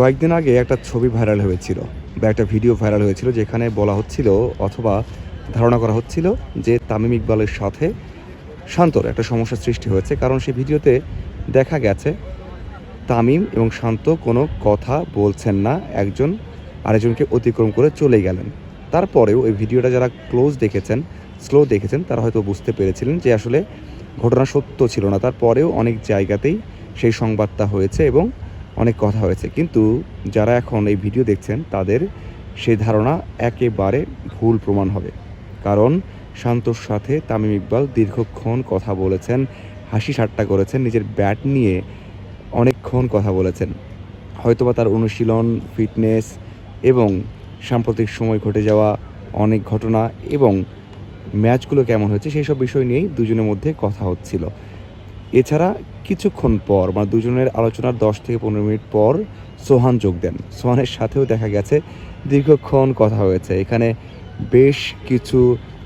কয়েকদিন আগে একটা ছবি ভাইরাল হয়েছিল বা একটা ভিডিও ভাইরাল হয়েছিল যেখানে বলা হচ্ছিল অথবা ধারণা করা হচ্ছিল যে তামিম ইকবালের সাথে শান্তর একটা সমস্যার সৃষ্টি হয়েছে। কারণ সেই ভিডিওতে দেখা গেছে, তামিম এবং শান্ত কোনো কথা বলছেন না, একজন আরেকজনকে অতিক্রম করে চলে গেলেন। তারপরেও ওই ভিডিওটা যারা ক্লোজ দেখেছেন, স্লো দেখেছেন, তারা হয়তো বুঝতে পেরেছিলেন যে আসলে ঘটনা সত্য ছিল না। তারপরেও অনেক জায়গাতেই সেই সংবাদটা হয়েছে এবং অনেক কথা হয়েছে। কিন্তু যারা এখন এই ভিডিও দেখছেন, তাদের সেই ধারণা একেবারে ভুল প্রমাণ হবে। কারণ শান্তর সাথে তামিম ইকবাল দীর্ঘক্ষণ কথা বলেছেন, হাসি ঠাট্টা করেছেন, নিজের ব্যাট নিয়ে অনেকক্ষণ কথা বলেছেন। হয়তোবা তার অনুশীলন, ফিটনেস এবং সাম্প্রতিক সময় ঘটে যাওয়া অনেক ঘটনা এবং ম্যাচগুলো কেমন হয়েছে, সেই সব বিষয় নিয়েই দুজনের মধ্যে কথা হচ্ছিল। এছাড়া কিছুক্ষণ পর মানে দুজনের আলোচনার দশ থেকে পনেরো মিনিট পর সোহান যোগ দেন। সোহানের সাথেও দেখা গেছে, দীর্ঘক্ষণ কথা হয়েছে। এখানে বেশ কিছু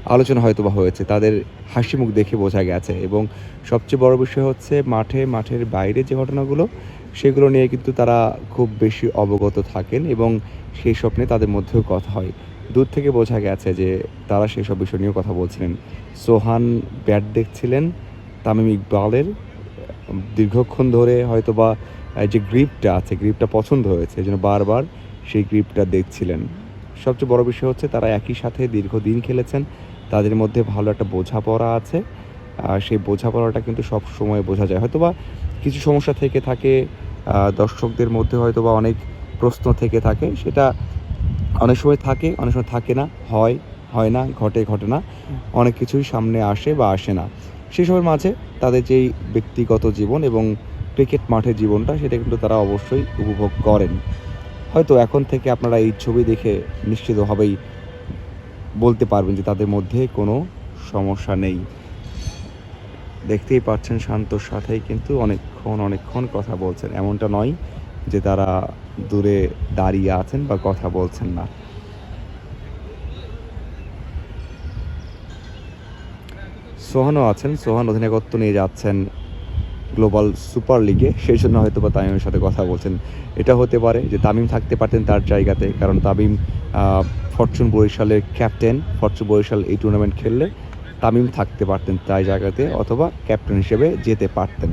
আলোচনা হয়তো বা হয়েছে, তাদের হাসি মুখ দেখে বোঝা গেছে এবং সবচেয়ে বড় বিষয় হচ্ছে মাঠে, মাঠের বাইরে যে ঘটনাগুলো, সেগুলো নিয়ে কিন্তু তারা খুব বেশি অবগত থাকেন এবং সেই সব নিয়ে তাদের মধ্যেও কথা হয়। দূর থেকে বোঝা গেছে যে তারা সেই সব বিষয় নিয়েও কথা বলছিলেন। সোহান ব্যাট দেখছিলেন তামিম ইকবালের দীর্ঘক্ষণ ধরে হয়তো বা যে গ্রিপটা আছে, গ্রিপটা পছন্দ হয়েছে, এই জন্য বারবার সেই গ্রিপটা দেখছিলেন। সবচেয়ে বড় বিষয় হচ্ছে তারা একই সাথে দীর্ঘদিন খেলেছেন, তাদের মধ্যে ভালো একটা বোঝাপড়া আছে, আর সেই বোঝাপড়াটা কিন্তু সব সময় বোঝা যায়। হয়তো বা কিছু সমস্যা থেকে থাকে দর্শকদের মধ্যে হয়তো বা অনেক প্রশ্ন থেকে থাকে, সেটা অনেক সময় থাকে, অনেক সময় থাকে না, হয় হয় না, ঘটে ঘটে না, অনেক কিছুই সামনে আসে বা আসে না। সেসবের মাঝে তাদের যেই ব্যক্তিগত জীবন এবং ক্রিকেট মাঠের জীবনটা, সেটা কিন্তু তারা অবশ্যই উপভোগ করেন। হয়তো এখন থেকে আপনারা এই ছবি দেখে নিশ্চিতভাবেই বলতে পারবেন যে তাদের মধ্যে কোনো সমস্যা নেই। দেখতেই পাচ্ছেন শান্তর সাথেই কিন্তু অনেকক্ষণ অনেকক্ষণ কথা বলছেন। এমনটা নয় যে তারা দূরে দাঁড়িয়ে আছেন বা কথা বলছেন না। সোহানও আছেন। সোহান অধিনায়কত্ব নিয়ে যাচ্ছেন গ্লোবাল সুপার লিগে। সেই জন্য হয়তো বা তামিমের সাথে কথা বলছেন। এটা হতে পারে যে তামিম থাকতে পারতেন তার জায়গাতে, কারণ তামিম ফরচুন বরিশালের ক্যাপ্টেন। ফরচুন বরিশাল এই টুর্নামেন্ট খেললে তামিম থাকতে পারতেন তাই জায়গাতে, অথবা ক্যাপ্টেন হিসেবে যেতে পারতেন।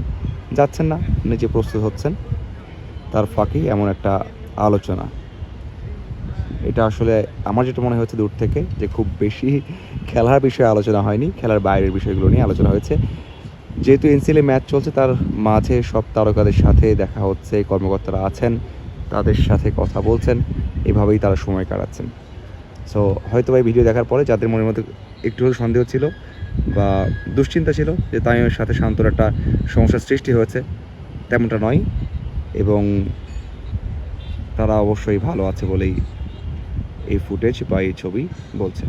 যাচ্ছেন না নিজে প্রস্তুত হচ্ছেন, তার ফাঁকেই এমন একটা আলোচনা। এটা আসলে আমার যেটা মনে হচ্ছে দূর থেকে যে খুব বেশি খেলার বিষয়ে আলোচনা হয়নি, খেলার বাইরের বিষয়গুলো নিয়ে আলোচনা হয়েছে। যেহেতু এনসিএলে ম্যাচ চলছে, তার মাঝে সব তারকাদের সাথে দেখা হচ্ছে, কর্মকর্তারা আছেন, তাদের সাথে কথা বলছেন, এভাবেই তারা সময় কাটাচ্ছেন। সো হয়তো এই ভিডিও দেখার পরে যাদের মনের মধ্যে একটু হলেও সন্দেহ ছিল বা দুশ্চিন্তা ছিল যে তামিমের সাথে শান্তর একটা সমস্যার সৃষ্টি হয়েছে, তেমনটা নয় এবং তারা অবশ্যই ভালো আছে বলেই এই ফুটেজ বা এই ছবি বলছে।